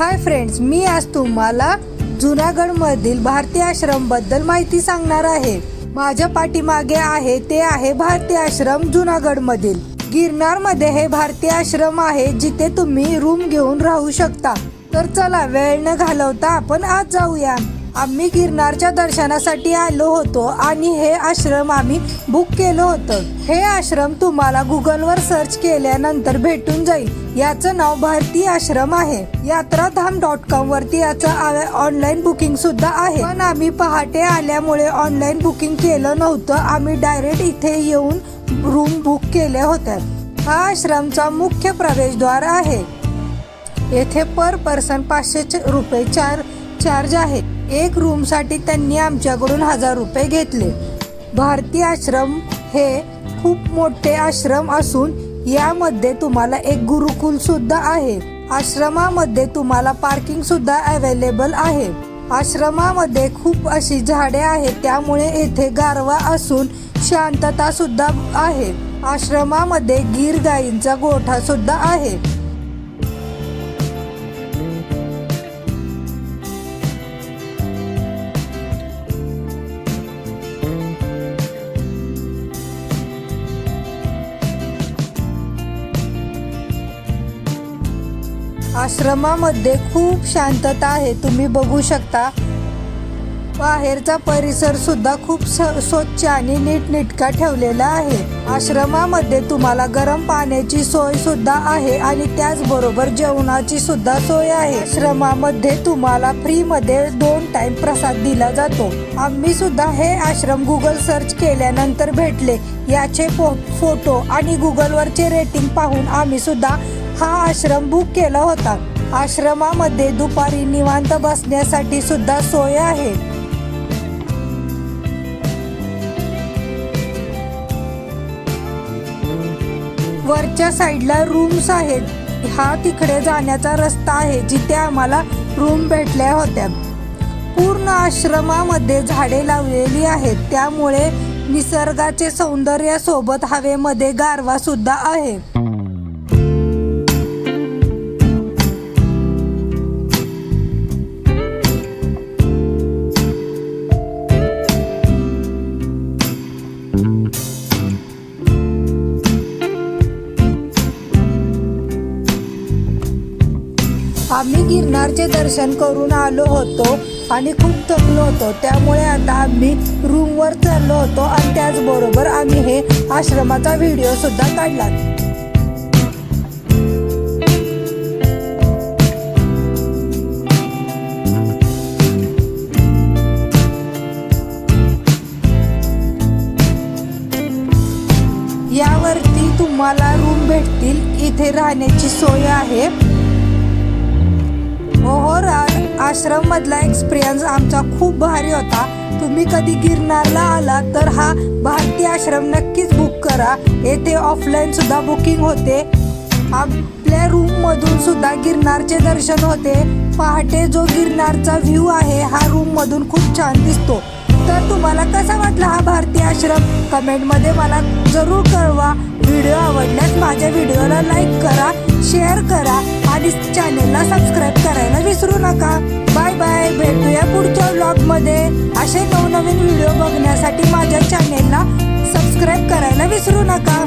Hi friends मी आज तुम्हाला जुनागडमधील भारतीय आश्रमबद्दल माहिती सांगणार आहे. माझ्या पाठीमागे आहे ते आहे भारतीय आश्रम जुनागड मधील गिरनारमध्ये हे भारतीय आश्रम आहे जिथे तुम्ही रूम घेऊन राहू शकता. तर चला वेळ न घालवता आपण आज जाऊया. आम्ही गिरनारच्या दर्शनासाठी आलो होतो आणि हे आश्रम आम्ही बुक केलं होतं. हे आश्रम तुम्हाला गुगलवर सर्च केल्यानंतर भेटून जाईल. याचं नाव भारतीय आश्रम आहे. यात्राधाम डॉट कॉम वरती याचं ऑनलाईन बुकिंग सुद्धा आहे. पण आम्ही पहाटे आल्यामुळे ऑनलाईन बुकिंग केलं नव्हतं. आम्ही डायरेक्ट इथे येऊन रूम बुक केल्या होत्या. हा आश्रमचा मुख्य प्रवेशद्वार आहे. येथे पर पर्सन पाचशे च- रुपये चार चार्ज आहे. एक रूमसाठी त्यांनी आमच्याकडून हजार रुपये घेतले. भारतीय आश्रम हे खूप मोठे आश्रम असून यामध्ये तुम्हाला एक गुरुकुल सुद्धा आहे. आश्रमामध्ये तुम्हाला पार्किंग सुद्धा अवेलेबल आहे. आश्रमामध्ये खूप अशी झाडे आहेत त्यामुळे येथे गारवा असून शांतता सुद्धा आहे. आश्रमामध्ये गीर गायींचा गोठा सुद्धा आहे. आश्रमामध्ये खूप शांतता आहे. तुम्ही बघू शकता बाहेरचा परिसर सुद्धा खूप स- स्वच्छ आणि नीटनेटका ठेवलेला आहे. आश्रमामध्ये तुम्हाला गरम पाण्याची सोय सुद्धा आहे आणि त्याचबरोबर जेवणाची सुद्धा सोय आहे. आश्रमामध्ये तुम्हाला फ्री मध्ये दोन टाइम प्रसाद दिला जातो. आम्ही सुद्धा हे आश्रम गुगल सर्च केल्यानंतर भेटले. याचे फो- फोटो आणि गुगलवरचे रेटिंग पाहून आम्ही सुद्धा हा आश्रम बुक केला होता. आश्रमामध्ये दुपारी निवांत बसण्यासाठी सुद्धा सोय आहे. वरच्या साईडला रूम्स आहेत. हा तिकडे जाण्याचा रस्ता आहे जिथे आम्हाला रूम भेटल्या होत्या. पूर्ण आश्रमामध्ये झाडे लावलेली आहेत. त्यामुळे निसर्गाचे सौंदर्य सोबत हवेमध्ये गारवा सुद्धा आहे. आम्ही गिरनारचे दर्शन करून आलो होतो आणि खूप थकलो होतो. त्यामुळे आता आम्ही रूमवर चाललो होतो आणि त्याचबरोबर आम्ही हे आश्रमाचा व्हिडिओ सुद्धा काढला. यावरती तुम्हाला रूम भेटतील. इथे राहण्याची सोय आहे. मोहोर आश्रम मधला एक्सपिरियन्स आमचा खूप भारी होता. तुम्ही कधी गिरनारला आला तर हा भारतीय आश्रम नक्कीच बुक करा. येथे ऑफलाईन सुद्धा बुकिंग होते. आपल्या रूम मधून सुद्धा गिरनारचे दर्शन होते. पहाटे जो गिरनारचा व्ह्यू आहे हा रूम मधून खूप छान दिसतो. तर तुम्हाला कसा वाटला हा भारतीय आश्रम? कमेंटमध्ये मला जरूर कळवा. व्हिडिओ आवडल्यास माझ्या व्हिडिओला लाईक करा. शेअर करा आणि चॅनेलला सबस्क्राईब करायला विसरू नका. Bye bye. भेटूया पुढच्या व्लॉगमध्ये. असे नवनवीन व्हिडिओ बघण्यासाठी माझ्या चॅनेलला सबस्क्राईब करायला विसरू नका.